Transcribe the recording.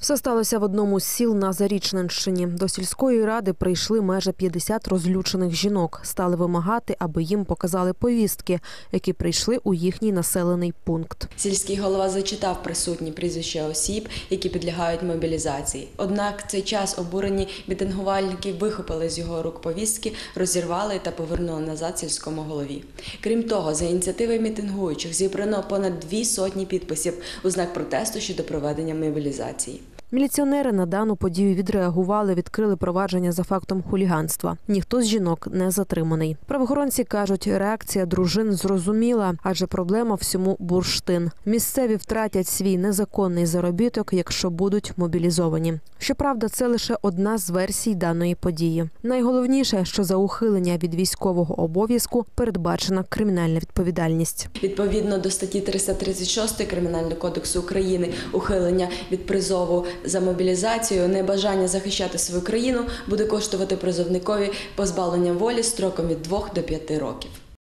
Все сталося в одному з сіл на Зарічненщині. До сільської ради прийшли майже 50 розлючених жінок. Стали вимагати, аби їм показали повістки, які прийшли у їхній населений пункт. Сільський голова зачитав присутні прізвища осіб, які підлягають мобілізації. Однак цей час обурені мітингувальники вихопили з його рук повістки, розірвали та повернули назад сільському голові. Крім того, за ініціативи мітингуючих зібрано понад дві сотні підписів у знак протесту щодо проведення мобілізації. Міліціонери на дану подію відреагували, відкрили провадження за фактом хуліганства. Ніхто з жінок не затриманий. Правоохоронці кажуть, реакція дружин зрозуміла, адже проблема всьому бурштин. Місцеві втратять свій незаконний заробіток, якщо будуть мобілізовані. Щоправда, це лише одна з версій даної події. Найголовніше, що за ухилення від військового обов'язку передбачена кримінальна відповідальність. Відповідно до статті 336 Кримінального кодексу України ухилення від призову за мобілізацію, небажання захищати свою країну буде коштувати призовникові позбавлення волі строком від 2 до 5 років.